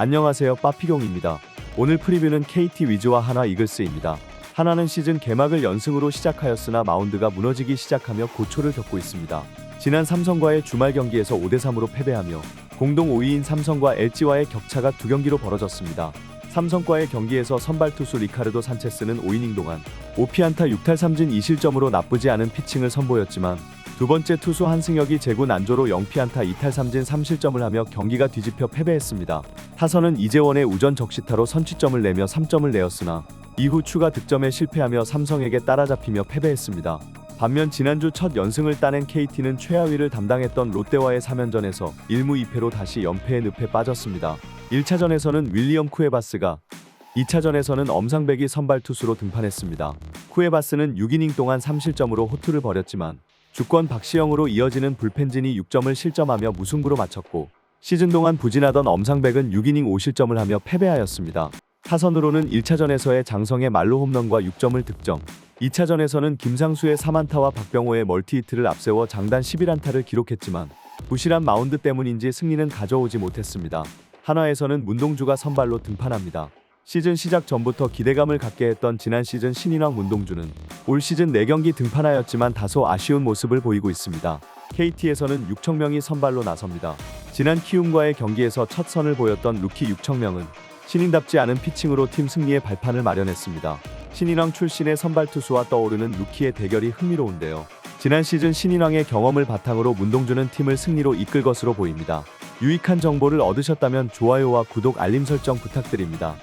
안녕하세요 빠피경입니다. 오늘 프리뷰는 KT 위즈와 하나 이글스입니다. 하나는 시즌 개막을 연승으로 시작하였으나 마운드가 무너지기 시작하며 고초를 겪고 있습니다. 지난 삼성과의 주말 경기에서 5대3으로 패배하며 공동 5위인 삼성과 LG와의 격차가 두 경기로 벌어졌습니다. 삼성과의 경기에서 선발 투수 리카르도 산체스는 5이닝 동안 5피안타 6탈 3진 2실점으로 나쁘지 않은 피칭을 선보였지만 두 번째 투수 한승혁이 제구 난조로 0피안타 2탈 3진 3실점을 하며 경기가 뒤집혀 패배했습니다. 타선은 이재원의 우전 적시타로 선취점을 내며 3점을 내었으나 이후 추가 득점에 실패하며 삼성에게 따라잡히며 패배했습니다. 반면 지난주 첫 연승을 따낸 KT는 최하위를 담당했던 롯데와의 3연전에서 1무 2패로 다시 연패의 늪에 빠졌습니다. 1차전에서는 윌리엄 쿠에바스가 2차전에서는 엄상백이 선발 투수로 등판했습니다. 쿠에바스는 6이닝 동안 3실점으로 호투를 벌였지만 주권 박시영으로 이어지는 불펜진이 6점을 실점하며 무승부로 마쳤고 시즌 동안 부진하던 엄상백은 6이닝 5실점을 하며 패배하였습니다. 타선으로는 1차전에서의 장성의 말로 홈런과 6점을 득점 2차전에서는 김상수의 3안타와 박병호의 멀티히트를 앞세워 장단 11안타를 기록했지만 부실한 마운드 때문인지 승리는 가져오지 못했습니다. 한화에서는 문동주가 선발로 등판합니다. 시즌 시작 전부터 기대감을 갖게 했던 지난 시즌 신인왕 문동주는 올 시즌 4경기 등판하였지만 다소 아쉬운 모습을 보이고 있습니다. KT에서는 6청명이 선발로 나섭니다. 지난 키움과의 경기에서 첫 선을 보였던 루키 6청명은 신인답지 않은 피칭으로 팀 승리의 발판을 마련했습니다. 신인왕 출신의 선발 투수와 떠오르는 루키의 대결이 흥미로운데요. 지난 시즌 신인왕의 경험을 바탕으로 문동주는 팀을 승리로 이끌 것으로 보입니다. 유익한 정보를 얻으셨다면 좋아요와 구독 알림 설정 부탁드립니다.